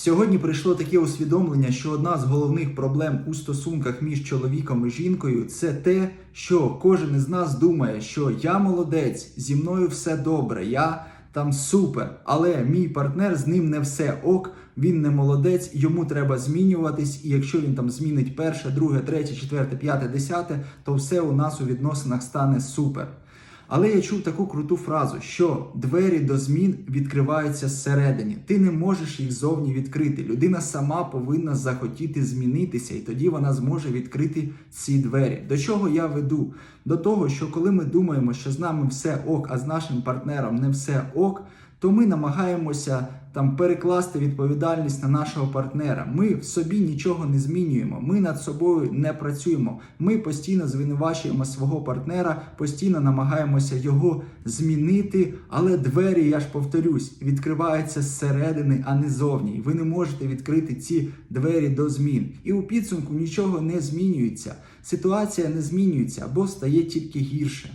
Сьогодні прийшло таке усвідомлення, що одна з головних проблем у стосунках між чоловіком і жінкою це те, що кожен із нас думає, що я молодець, зі мною все добре, я там супер, але мій партнер з ним не все ок, він не молодець, йому треба змінюватись, і якщо він там змінить перше, друге, третє, четверте, п'яте, десяте, то все у нас у відносинах стане супер. Але я чув таку круту фразу, що двері до змін відкриваються зсередині. Ти не можеш їх зовні відкрити. Людина сама повинна захотіти змінитися, і тоді вона зможе відкрити ці двері. До чого я веду? До того, що коли ми думаємо, що з нами все ок, а з нашим партнером не все ок, то ми намагаємося там перекласти відповідальність на нашого партнера. Ми в собі нічого не змінюємо. Ми над собою не працюємо. Ми постійно звинувачуємо свого партнера, постійно намагаємося його змінити. Але двері, я ж повторюсь, відкриваються зсередини, а не зовні. Ви не можете відкрити ці двері до змін. І у підсумку нічого не змінюється. Ситуація не змінюється або стає тільки гірше.